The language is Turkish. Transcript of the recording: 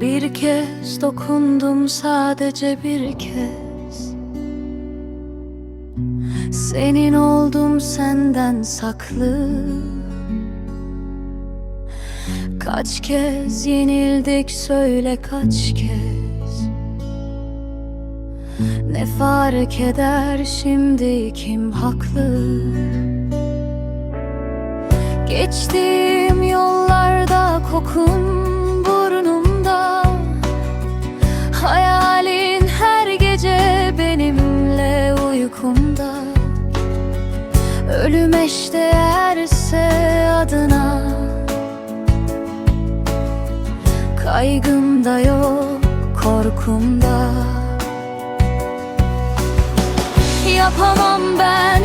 Bir kez dokundum sadece bir kez. Senin oldum senden saklı. Kaç kez yenildik söyle kaç kez. Ne fark eder şimdi kim haklı? Geçtiğim yollarda Ölüm eşdeğerse adına. Kaygımda yok korkumda Yapamam ben